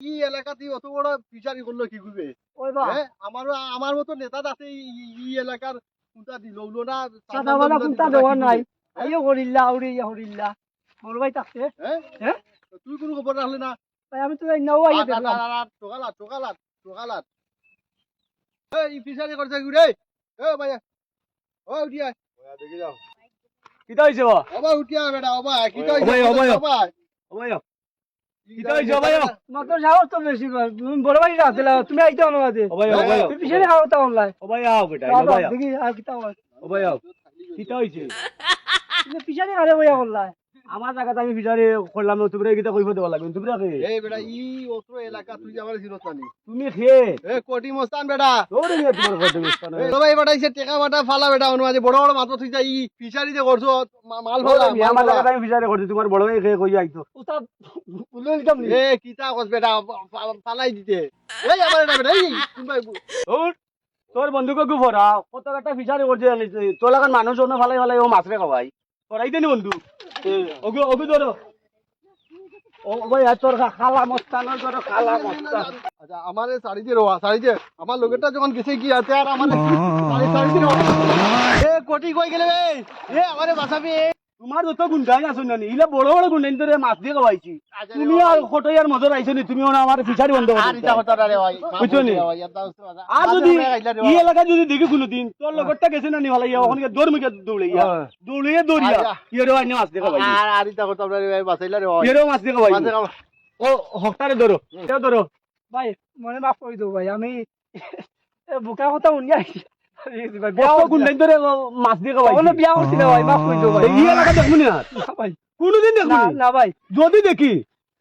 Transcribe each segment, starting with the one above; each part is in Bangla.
কি এলাকাতে অত বড় ফিশারি করল কি করবে? হ্যাঁ আমার আমার মতো নেতা আছে এই- এই- এই এলাকার কোনটা দিল না সাদাওয়ালা কোনটা দেওয়ার নাই। আইও করিল্লা আউরি ইয়া করিল্লা বড় ভাই থাকছে হ্যাঁ? হ্যাঁ? তুই কোনো খবর রাখলে না? ভাই আমি তো নাও আইয়া দেখলাম। টোকালাত টোকালাত টোকালাত এই ফিশারি করছে কি রে এ ভাইয়া। ও উঠিয়া দেখি যাও। কিতা হইছে বা ওবা উঠিয়া বেটা ওবা কি তো ওবাই, ওবাই। ওবা ওবাই কিতা হইছে তো বেশি ভাই। তুমি আইতে তুমি পিছনে খাও তা অনলাইন দেখি আর কিতা কিতা হইছে? পিছনে খালে বইয়া অনলাইন আমার জায়গাতে আমি ফিচারে করলাম তোমরা কিতা কইব দেওয়া লাগবে তোমরা কে? এই বেটা ই অত এলাকা তুই আমার চিনত নানি তুমি খে এ কোটি মস্তান বেটা। দৌড়ে গিয়ে তোমার ঘর থেকে স্থান এই সবাই বাটাইছে টেকা বাটা ফালা বেটা অনুমানে বড় বড় মাত্র তুই যা ই ফিশারি যে করছ মাল ফালা আমার। জায়গাতে আমি ফিচারে করছি তোমার বড় ভাই খে কই আইতো? উস্তাদ উল্লে দিতাম নি? এ কিতা কস বেটা ফালাই দিতে। এই আমার এটা বেটা এই কোনবাই দৌড় তোর বন্ধুকে গু ভরা কত একটা ফিচারে করছে জানিস তোর লাগান মানুষ অন্য ফালাই ফালাই ও মাছ রে খাওয়াই। তোরাই দেনি বন্ধু? ওগু ওগু ধরো। আচ্ছা আমার দিয়ে রোয়া দিয়ে। আমার লোকেরটা যখন গেছে কি আছে আর আমার দিয়ে রোয়া। এ, কোটি কই গেলে বে? এ, আমারে বাঁচাবি। তোমার যত গুন্ডাই আছো না ইলা বড় বড় গুন্ডাই তোরে মাছ দিয়ে খাওয়াইছি। তুমি আর খটই আর মজর আইছো নি তুমি আমার ফিচারি বন্ধ করে বুঝছ নি? আর যদি এই এলাকায় যদি দেখি কোনোদিন তোর লগরটা গেছে না নি ভালো ইয়া ওখানে দৌড় মুখে দৌড়াইয়া দৌড়িয়ে দৌড়িয়া আচ্ছা। ইয়েরও আইনে মাছ দিয়ে খাওয়াইছি। আর আর ইটা কথা রে ভাই বাঁচাইলা রে ইয়েরও মাছ দিয়ে খাওয়াইছি। মাঝে খাওয়া। ও হকটারে ধরো এও ধরো। ভাই মনে মাফ করে দেবো ভাই আমি এ বোকা কথা শুনি কোনোদিন দেখব না ভাই। যদি দেখি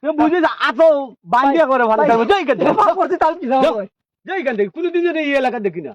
বুঝি বুঝিস আতো বান্ধিয়া করে ভালো থাকবে। যাই কেন করছি তাহলে কি কোনোদিন যদি এই এলাকা দেখি না।